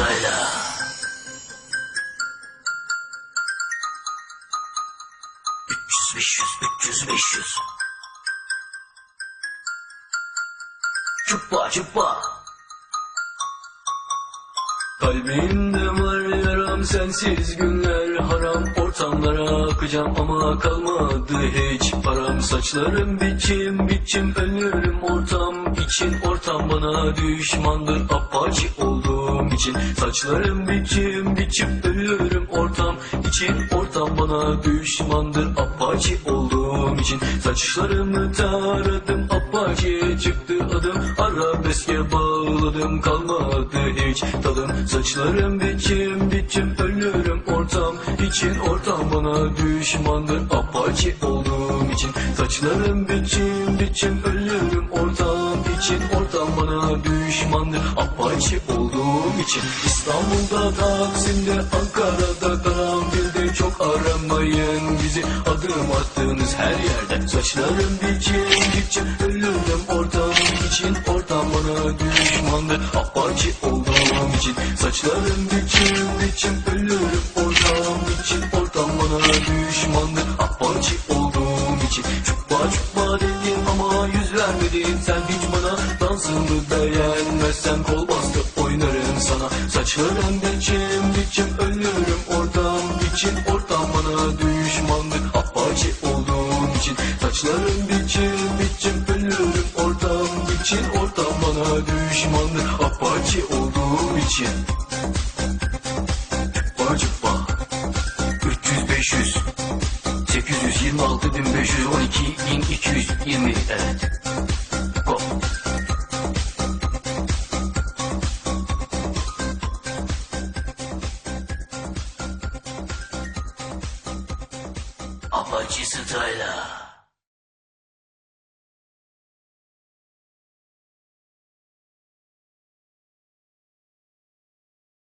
söyle. Üç yüz, beş yüz, üç Kalbimde yaram sensiz günler haram Ortamlara akacağım ama kalmadı hiç param. Saçlarım biçim biçim ölüyorum ortam için. Ortam bana düşmandır apaçi olduğum için. Saçlarım biçim biçim ölüyorum ortam için. Ortam bana düşmandır apaçi olduğum için. Saçlarımı taradım apaçi çıktı adım. Arabeske bağladım kalmadı hiç tadım Saçlarım biçim biçim ölüyorum ortam için Ortam bana düşmandır apaçi olduğum için. Saçlarım biçim biçim ölüyorum ortam için Ortam bana düşmandır apaçi olduğum için. İstanbul'da Taksim'de Ankara'da Karanfil'de çok aramayın bizi. Adım attığınız her yerde Saçlarım biçim biçim ölüyorum ortam için Ortam bana düşmandır apaçi olduğum için. Saçlarım biçim biçim vermedin Sen hiç bana dansımı beğenmezsen Kol bastı oynarım sana. Saçlarım biçim biçim ölüyorum ortam için Ortam bana düşmandır apaçi olduğum için. Saçlarım biçim biçim ölüyorum ortam için Ortam bana düşmandır apaçi olduğum için 826 1512 1220 evet. Apache Style'a.